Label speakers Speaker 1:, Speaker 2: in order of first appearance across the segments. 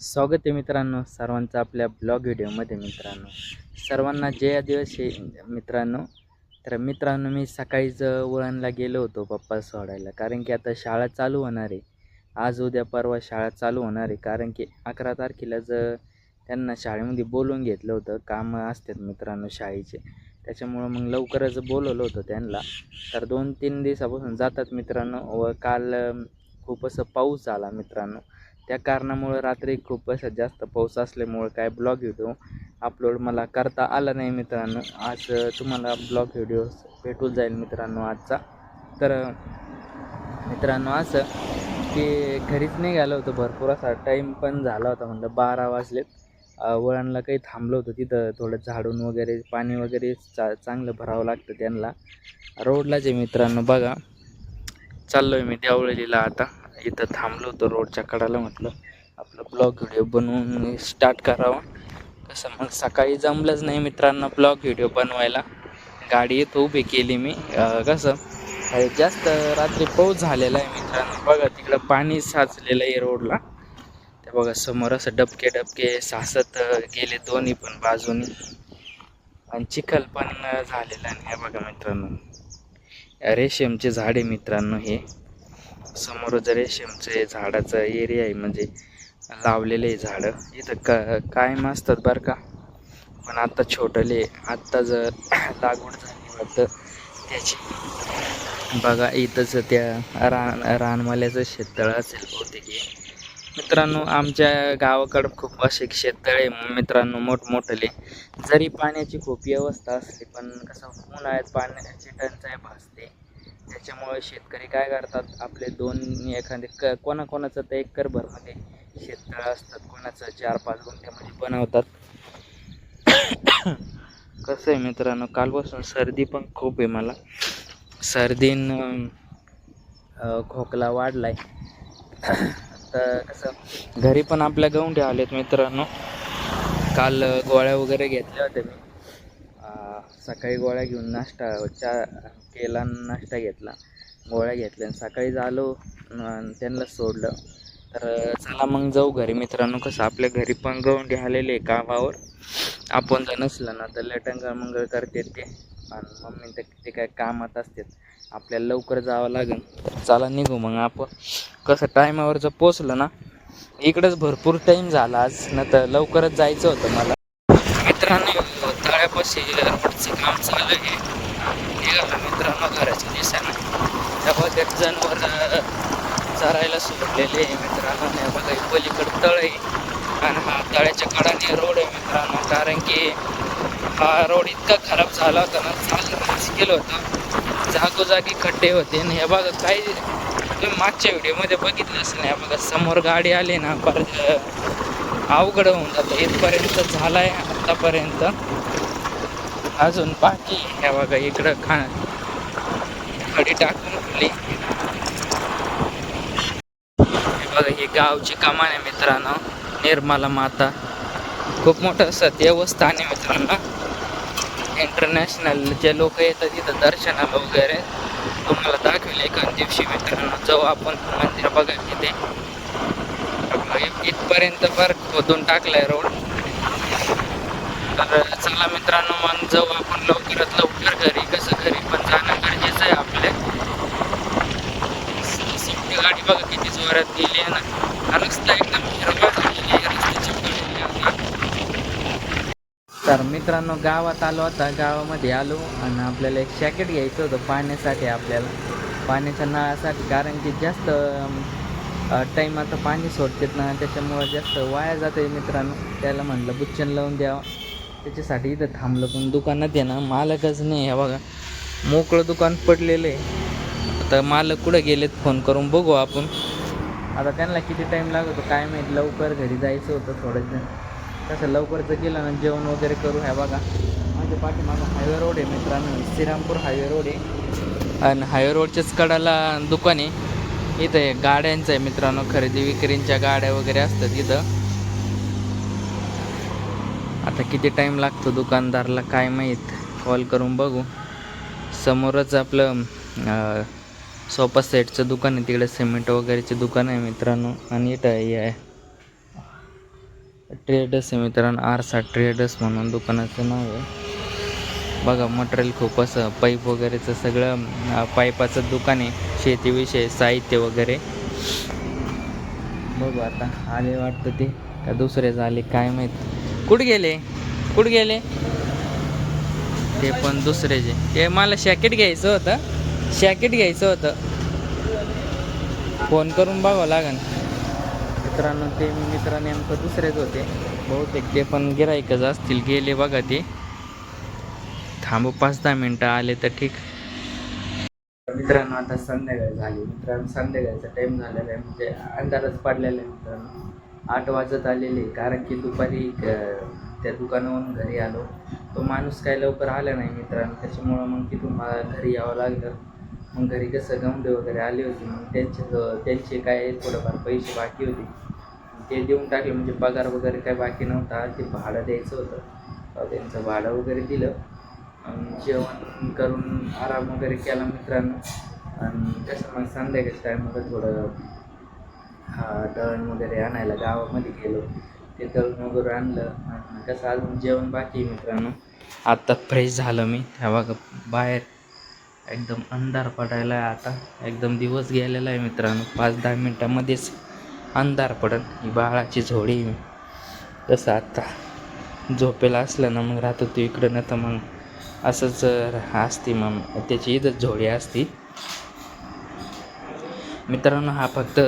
Speaker 1: स्वागत आहे मित्रांनो सर्वांचं आपल्या ब्लॉग व्हिडिओमध्ये मित्रांनो. सर्वांना जय आहे मित्रांनो. तर मित्रांनो मी सकाळीच वळणला गेलो होतो पप्पा सोडायला. कारण की आता शाळा चालू होणार आहे. आज उद्या परवा शाळा चालू होणार आहे. कारण की अकरा तारखेला जर त्यांना शाळेमध्ये बोलवून घेतलं होतं. कामं असतात मित्रांनो शाळेचे. त्याच्यामुळं मग लवकरच बोलवलं होतं त्यांना. तर दोन तीन दिवसापासून जातात मित्रांनो. व काल खूप असं पाऊस आला मित्रांनो. त्या कारणामुळं रात्री खूप असं जास्त पाऊस असल्यामुळं काय ब्लॉग व्हिडिओ अपलोड मला करता आला नाही मित्रांनो. आज तुम्हाला ब्लॉग व्हिडिओ भेटून जाईल मित्रांनो आजचा. तर मित्रांनो असं की घरीच निघालं होतं भरपूर असा टाईम पण झाला होता म्हणलं बारा वाजलेत वळणला काही थांबलं होतं तिथं थोडं झाडून वगैरे पाणी वगैरे चा चांगलं भरावं लागतं त्यांना. रोडलाच आहे मित्रांनो बघा. चाललो आहे मी देवळलीला आता. इथं थांबलो होतो रोडच्या कडाला म्हटलं आपलं ब्लॉग व्हिडिओ बनवून स्टार्ट करावा. कसं मग सकाळी जमलंच नाही मित्रांनो ब्लॉग व्हिडिओ बनवायला. गाडी येत उभी केली मी. कसं जास्त रात्री पाऊस झालेला आहे मित्रांनो. बघा तिकडं पाणी साचलेलं आहे रोडला. ते बघा समोर असं डबके डबके सासत गेले दोन्ही पण बाजूनी. आणि चिखल पण झालेला नाही बघा मित्रांनो. रेशीमचे झाडे मित्रांनो हे. समोर जर रेशीमचे झाडाचं एरिया आहे म्हणजे लावलेले झाडं इथं क कायम असतात बरं का. पण आत्ता छोटले आत्ता जर लागवड झाली वाटतं त्याची. बघा इथंच त्या रान रानमाल्याचं शेततळ असेल बहुतेक. मित्रांनो आमच्या गावाकडं खूप असे शेततळे आहे. मित्रांनो मोठमोठले. जरी पाण्याची खूप व्यवस्था असली पण कसं उन्हाळ्यात पाण्याची टंचाई भासते. त्याच्यामुळे शेतकरी काय करतात आपले दोन एखादे क कोणाकोणाचं तर एक करभरमध्ये शेततळं असतात कोणाचं चार पाच गुंठ्यामध्ये बनवतात. कसं आहे मित्रांनो कालपासून सर्दी पण खूप आहे मला. सर्दीन खोकला वाढलाय. तर कसं घरी पण आपल्या गवंडे आलेत मित्रांनो. काल गोळ्या वगैरे घेतल्या होत्या मी. सकाळी गोळ्या घेऊन नाश्ता चा केला नाश्ता घेतला. गोळ्या घेतल्या आणि सकाळी आलो त्यांना सोडलं. तर चला मग जाऊ घरी. मित्रांनो कसं आपल्या घरी पण गवंडी आलेले आहे कामावर आपण जर नसलं ना तर लटंगळ मंगळ करते ते. आणि मम्मी तर ते काय कामात असतात आपल्याला लवकर जावं लागेल. चला निघू मग आपण. कसं टायमावर जर पोचलं ना इकडंच भरपूर टाईम झाला आज. न तर लवकरच जायचं होतं मला. मित्रांनो तळ्यापाशी रोडचं काम चालू आहे. निघाला मित्रांनो घराच्या दिवसानं तेव्हा ते जनावर चरायला सोडलेले आहे मित्रांनो. हे बघा पलीकडं तळ आहे. आणि हा तळ्याच्या कडाने रोड आहे मित्रांनो. कारण की हा रोड इतका खराब झाला होता ना चालणं गेलं होतं. जागोजागी खड्डे होते. आणि हे बघा काही तुम्ही मागच्या व्हिडिओमध्ये बघितलं असेल हे बघा समोर गाडी आली ना परत अवघड होऊन जातं. इथपर्यंत झाला आहे आत्तापर्यंत अजून बाकी ह्या बघा इकडं खा खडी टाकून ठेवली. हे बघा ही गावची कमान आहे मित्रांनो. निर्मला माता. खूप मोठं असं देवस्थान आहे मित्रांनो. इंटरनॅशनल जे लोक येतात तिथं दर्शनाला वगैरे तुम्हाला दाखवेल एका दिवशी मित्रांनो. जाऊ आपण मंदिर बघा तिथे. इथपर्यंत फार खोदून टाकलाय रोड तर चला मित्रांनो मग जाऊ आपण लवकरात लवकर घरी. कसं घरी? पण जाणं गरजेचं आहे आपल्या. सिफ्टी गाडी बघा किती जोरात गेली आहे ना. रस्ता एकदम हिरवा झालेली आहे. रस्त्याची पडलेली आहे. तर मित्रांनो गावात आलो आता. गावामध्ये आलो आणि आपल्याला एक जॅकेट घ्यायचं होतं पाण्यासाठी आपल्याला. पाण्याच्या नळासाठी. कारण की जास्त टाईम आता पाणी सोडतात ना. त्याच्यामुळं जास्त वाया जातं आहे मित्रांनो. त्याला म्हणलं बुच्चन लावून द्यावं. त्याच्यासाठी इथं थांबलं पण दुकानात आहे ना मालकच नाही आहे बघा. मोकळं दुकान पडलेलं आहे. आता मालक कुठं गेलेत फोन करून बघू आपण. आता त्यांना किती टाईम लागतो काय माहीत लवकर घरी जायचं होतं थोडंसं तसं लवकरचं गेलं ना जेवण वगैरे करू ह्या बघा. माझ्या पाठीमागं हायवे रोड आहे मित्रांनो श्रीरामपूर हायवे रोड आहे. आणि हायवे रोडच्याच कडाला दुकान आहे. इथं आहे गाड्यांचं आहे मित्रांनो खरेदी विक्रींच्या गाड्या वगैरे असतात इथं. आता किती टाईम लागतो दुकानदारला काय माहीत? कॉल करून बघू. समोरच आपलं सोफा सेटचं दुकान आहे. तिकडे सिमेंट वगैरेचे दुकान आहे मित्रांनो. आणि इथं हे आहे. ट्रेडर्स आहे मित्रांनो. आरसा ट्रेडर्स म्हणून दुकानाचं नाव आहे. बघा मटेरियल खूप असं पाईप वगैरेचं सगळं पाईपाचं दुकान आहे. शेतीविषयी साहित्य वगैरे. बघू आता. आले वाटतं ते. का दुसरेच आले काय माहीत? कुठं गेले? कुठं गेले? ते पण दुसरे जे. ते मला शॅकेट घ्यायचं होतं. शॅकेट घ्यायचं होतं. फोन करून बघावं लागेल मित्रांनो ते मित्राने नेमकं दुसरेच होते. बहुतेक ते पण गिरायकच असतील. गेले बघा ते. थांबू पाच दहा मिनटं आले तर ठीक. मित्रांनो आता संध्याकाळ झाली. मित्रांनो संध्याकाळचा टाईम झालेला आहे. म्हणजे अंधारच पडलेला आहे मित्रांनो. आठ वाजत आलेले कारण की दुपारी त्या दुकानावरून घरी आलो. तो माणूस काय लवकर आला नाही मित्रांनो त्याच्यामुळं मग तिथून मला घरी यावं लागलं. मग घरी कसं गमडे वगैरे आले होते मग त्यांचे त्यांचे काय थोडंफार पैसे बाकी होते. ते देऊन टाकले म्हणजे पगार वगैरे काय बाकी नव्हता ते भाडं द्यायचं होतं. त्यांचं भाडं वगैरे दिलं. आणि जेवण करून आराम वगैरे केला मित्रांनो. आणि कसं मग संध्याकाळच्या टाईममध्ये थोडं दळण वगैरे आणायला गावामध्ये गेलो. ते दळण वगैरे आणलं कसं अजून जेवण बाकी मित्रांनो. आत्ता फ्रेश झालं मी. ह्या बघा बाहेर एकदम अंधार पडायला आहे आता. एकदम दिवस गेलेला आहे मित्रांनो. पाच दहा मिनटामध्येच अंधार पडन. ही बाळाची झोडी मी तसं आत्ता झोपेला असलं ना मग राहतो तू इकडं ना तर मग असंच असते असती मग त्याची इथंच झोडी असती. मित्रांनो हा फक्त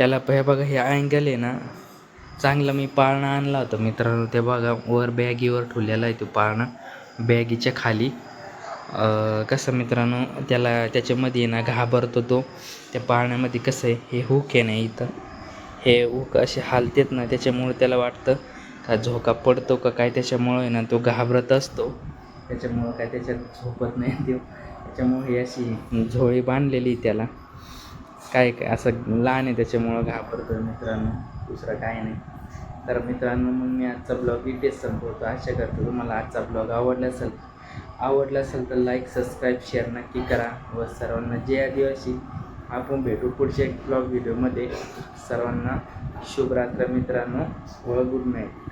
Speaker 1: याला हे बघा हे अँगल आहे ना चांगला मी पाळणा आणला होता मित्रांनो. ते बघा वर बॅगीवर ठेवलेला आहे तो पाळणा बॅगीच्या खाली. कसं मित्रांनो त्याला त्याच्यामध्ये ना घाबरतो तो. त्या पाळण्यामध्ये कसं आहे हे हुक आहे ना इथं. हे हुक असे हालतेत ना त्याच्यामुळे त्याला वाटतं का झोका पडतो का काय त्याच्यामुळे ना तो घाबरत असतो. त्याच्यामुळं काय त्याच्यात झोपत नाही देव त्याच्यामुळे ही अशी झोळी बांधलेली त्याला. काय काय असं लहान आहे त्याच्यामुळं घाबरतो मित्रांनो. दुसरं काय नाही. तर मित्रांनो मग मी आजचा ब्लॉग इथेच संपवतो. आशा करतो तुम्हाला आजचा ब्लॉग आवडला असेल. आवडला असेल तर लाईक सबस्क्राईब शेअर नक्की करा व सर्वांना जय आदिवासी. आपण भेटू पुढच्या एक ब्लॉग व्हिडिओमध्ये सर्वांना शुभरात्र मित्रांनो व गुड नाईट